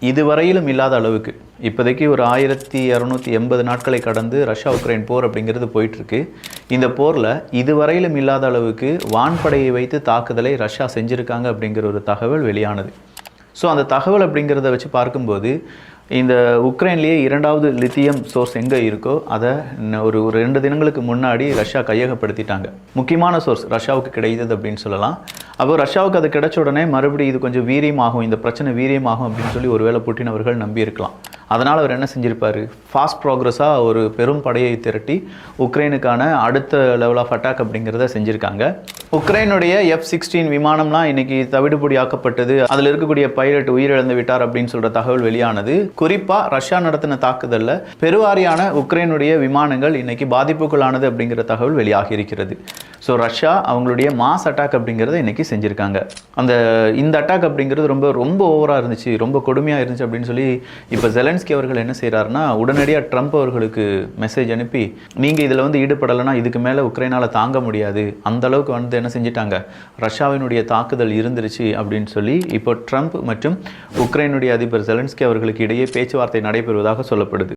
இதுவரையிலும் இல்லாத அளவுக்கு. இப்போதைக்கு ஒரு ஆயிரத்தி இரநூத்தி எண்பது நாட்களை கடந்து ரஷ்யா உக்ரைன் போர் அப்படிங்கிறது போயிட்டுருக்கு. இந்த போரில் இதுவரையிலும் இல்லாத அளவுக்கு வான்படையை வைத்து தாக்குதலை ரஷ்யா செஞ்சுருக்காங்க அப்படிங்கிற ஒரு தகவல் வெளியானது. ஸோ அந்த தகவல் அப்படிங்கிறத வச்சு பார்க்கும்போது இந்த உக்ரைன்லேயே இரண்டாவது லித்தியம் சோர்ஸ் எங்கே இருக்கோ அதை இன்னும் ஒரு ஒரு ரெண்டு தினங்களுக்கு முன்னாடி ரஷ்யா கையகப்படுத்திட்டாங்க. முக்கியமான சோர்ஸ் ரஷ்யாவுக்கு கிடைத்தது அப்படின்னு சொல்லலாம். அப்போ ரஷ்யாவுக்கு அது கிடைச்ச உடனே மறுபடியும் இது கொஞ்சம் வீரியமாகும் இந்த பிரச்சனை வீரியமாகும் அப்படின்னு சொல்லி ஒருவேளை புட்டின் அவர்கள் நம்பியிருக்கலாம். அதனால் அவர் என்ன செஞ்சிருப்பார்? ஃபாஸ்ட் ப்ராக்ரஸாக ஒரு பெரும் படையை திரட்டி உக்ரைனுக்கான அடுத்த லெவல் ஆஃப் அட்டாக் அப்படிங்கிறத செஞ்சுருக்காங்க. உக்ரைனுடைய எஃப் சிக்ஸ்டீன் விமானம்லாம் இன்னைக்கு தவிடுபொடி ஆக்கப்பட்டது. அதில் இருக்கக்கூடிய பைலட் உயிரிழந்து விட்டார் அப்படின்னு சொல்கிற தகவல் வெளியானது. குறிப்பாக ரஷ்யா நடத்தின தாக்குதலில் பெருவாரியான உக்ரைனுடைய விமானங்கள் இன்னைக்கு பாதிப்புக்குள்ளானது அப்படிங்கிற தகவல் வெளியாகி இருக்கிறது ஸோ ரஷ்யா அவங்களுடைய மாஸ் அட்டாக் அப்படிங்கிறத இன்றைக்கி செஞ்சுருக்காங்க. அந்த இந்த அட்டாக் அப்படிங்கிறது ரொம்ப ரொம்ப ஓவராக இருந்துச்சு ரொம்ப கொடுமையாக இருந்துச்சு அப்படின்னு சொல்லி இப்போ ஜெலன்ஸ்கி அவர்கள் என்ன செய்கிறாருன்னா உடனடியாக ட்ரம்ப் அவர்களுக்கு மெசேஜ் அனுப்பி நீங்கள் இதில் வந்து ஈடுபடலைன்னா இதுக்கு மேலே உக்ரைனால் தாங்க முடியாது. அந்த அளவுக்கு வந்து என்ன செஞ்சிட்டாங்க? ரஷ்யாவினுடைய தாக்குதல் இருந்துருச்சு அப்படின்னு சொல்லி இப்போ ட்ரம்ப் மற்றும் உக்ரைனுடைய அதிபர் ஜெலன்ஸ்கி அவர்களுக்கு இடையே பேச்சுவார்த்தை நடைபெறுவதாக சொல்லப்படுது.